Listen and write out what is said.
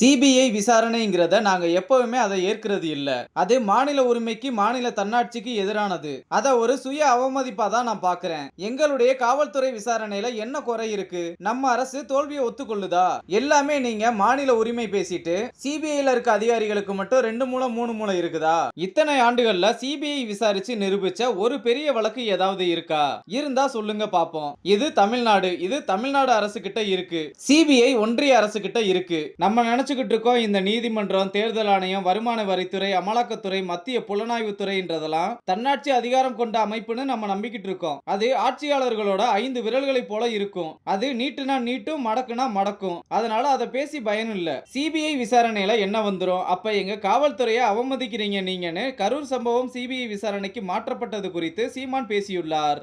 CBI விசாரணைங்கிறத நாங்க எப்பவுமே அதை ஏற்கிறது இல்ல. அது மாநில உரிமைக்கு மாநில தன்னாட்சிக்கு எதிரானது. அத ஒரு சுய அவமதிப்பா தான் நான் பாக்குறேன். எங்களுடைய காவல்துறை விசாரணையில என்ன குறை இருக்கு? நம்ம அரசு தோல்வியை ஒத்துக்கொள்ளுதா? எல்லாமே நீங்க மாநில உரிமை பேசிட்டு சிபிஐல இருக்க அதிகாரிகளுக்கு மட்டும் ரெண்டு மூலம் மூணு மூலம் இருக்குதா? இத்தனை ஆண்டுகள்ல சிபிஐ விசாரிச்சு நிரூபிச்ச ஒரு பெரிய வழக்கு ஏதாவது இருக்கா? இருந்தா சொல்லுங்க பாப்போம். இது தமிழ்நாடு. இது தமிழ்நாடு அரசு கிட்ட இருக்கு. சிபிஐ ஒன்றிய அரசு கிட்ட இருக்கு. நம்ம நினைச்சுக்கிட்டு இருக்கோம் இந்த நீதிமன்றம் தேர்தல் ஆணையம் வருமான வரித்துறை அமலாக்கத்துறை மத்திய புலனாய்வுத்துறைன்றதெல்லாம் தன்னாட்சி அதிகாரம் கொண்ட அமைப்புன்னு நம்ம நம்பிக்கிட்டு இருக்கோம். அது ஆட்சியாளர்களோட ஐந்து விரல்களை போல இருக்கும். அது நீட்டுனா நீட்டும் மடக்குனா மடக்கும். அதனால அதை பேசி பயன் இல்ல. சிபிஐ விசாரணையில என்ன வந்துடும் அப்ப எங்க காவல்துறையை அவமதிக்கிறீங்க நீங்கன்னு கரூர் சம்பவம் சிபிஐ விசாரணைக்கு மாற்றப்பட்டது குறித்து சீமான் பேசியுள்ளார்.